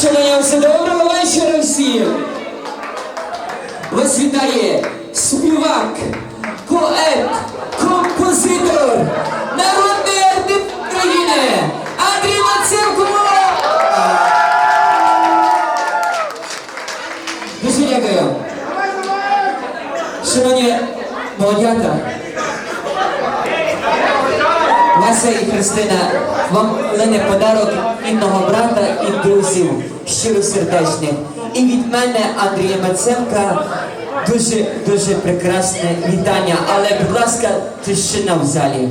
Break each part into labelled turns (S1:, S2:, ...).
S1: Шановні, доброго вечора всім! Вас вітає Вася і Христина, вам лине подарок інного брата і друзів щиросердечних. І від мене, Андрія Маценка, дуже дуже прекрасне вітання. Але, будь ласка, тишина в залі.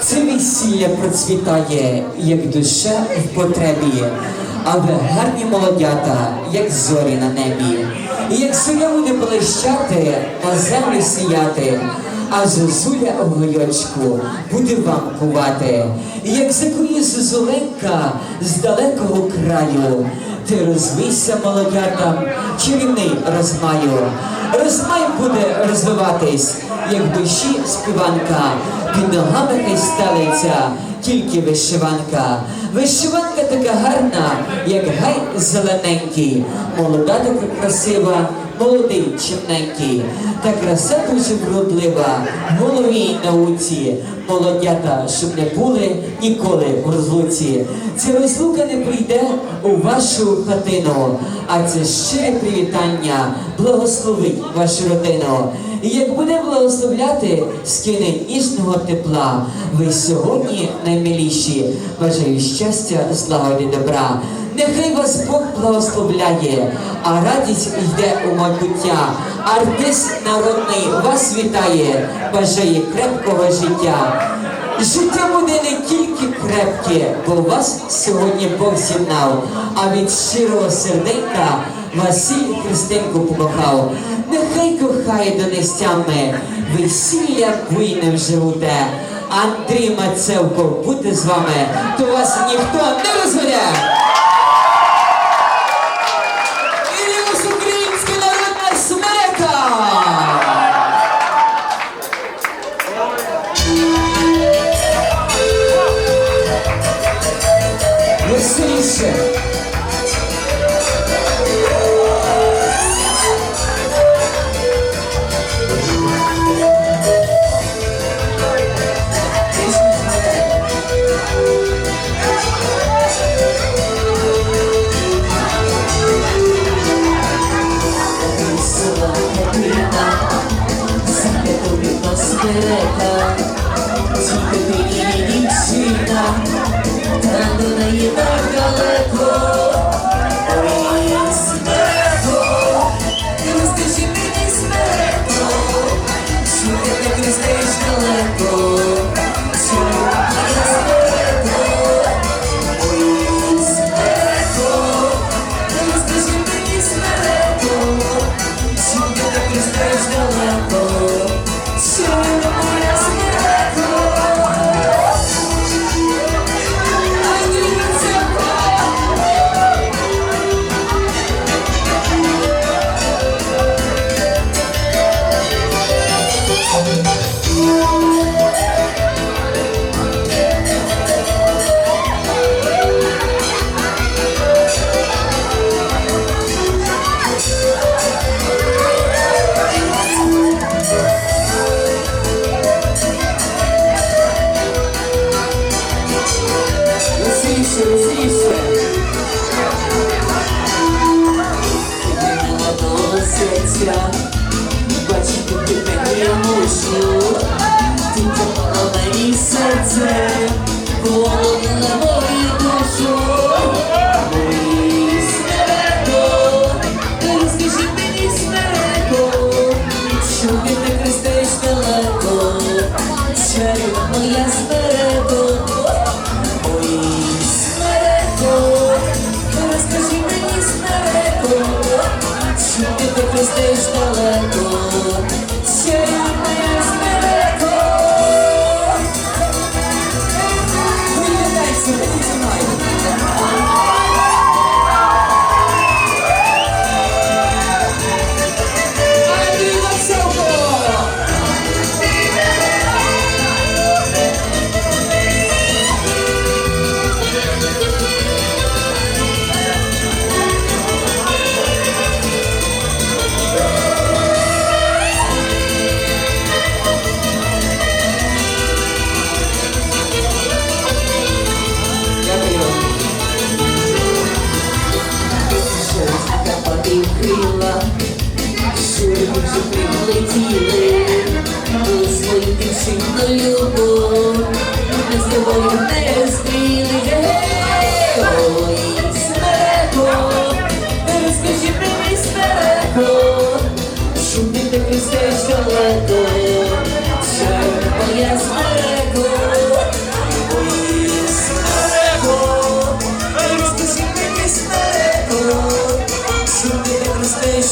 S1: Це весілля процвітає, як душа в потребі, а ви гарні молодята, як зорі на небі. І як зоря буде блищати, на землю сіяти, а зозуля в гойочку буде вам кувати. Як закує зозуленька з далекого краю, ти розвійся молодятам, чарівний розмаю. Розмай буде розвиватись, як душі співанка, під ногами хай стелиться, тільки вишиванка. Вишиванка така гарна, як гай зелененький, молода така красива, молодий чимненький, та краса дуже вродлива, голові науці, молодята, щоб не були ніколи в розлуці. Ця розлука не прийде у вашу хатину, а це щире привітання, благословить вашу родину. І як буде благословляти, скине ніжного тепла. Ви сьогодні наймиліші. Бажаю щастя, злагоди, добра. Нехай вас Бог благословляє, а радість йде у майбуття. Артист народний вас вітає, бажає крепкого життя. Життя буде не тільки крепке, бо вас сьогодні Бог зімнав, а від щирого серденька Василь Христинку помахав. Нехай кохає донестями, весілля буйним живуте. Андрій Мацевко буде з вами, то вас ніхто не розведе.
S2: sentencia тебе я мушу, ти тепла мені серце, холодно на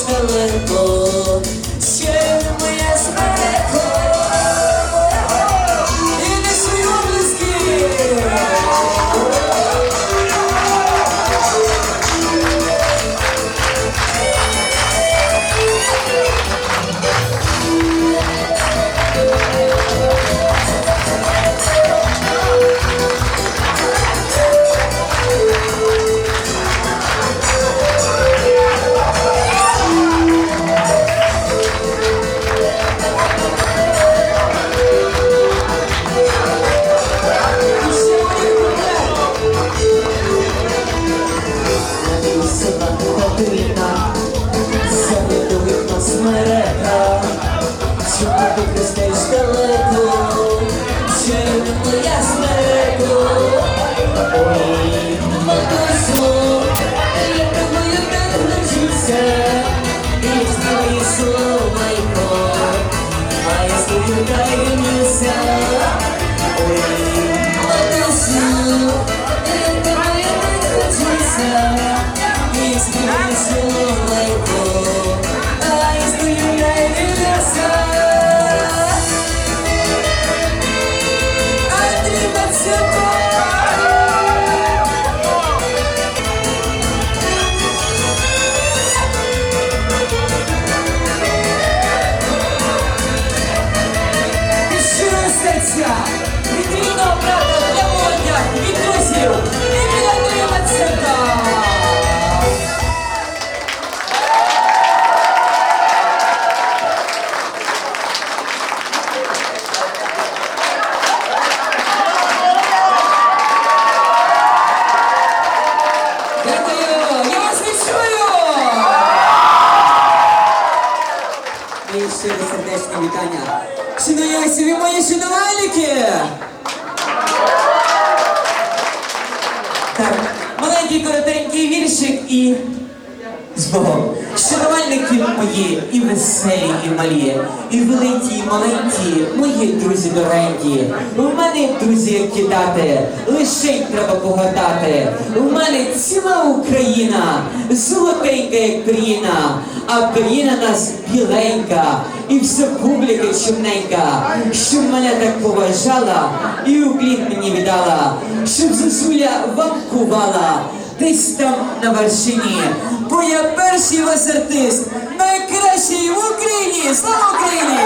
S2: ростеш Навчуся, і з твої
S1: сердечні вітання. Шановні, ви мої шанувальники! Так, маленький коротенький віршик і з Богом. Шанувальники мої, і веселі, і малі, і великі, і маленькі, мої друзі доренькі. У мене друзі кидати, лише й треба погадати. У мене ціла Україна, золотенька, як країна, а країна нас біленька, і вся публіка чорненька, щоб мене так поважала і уклін мені віддала, щоб зозуля вам кувала десь там на вершині. Бо я перший вас артист, найкращий в Україні! Слава Україні!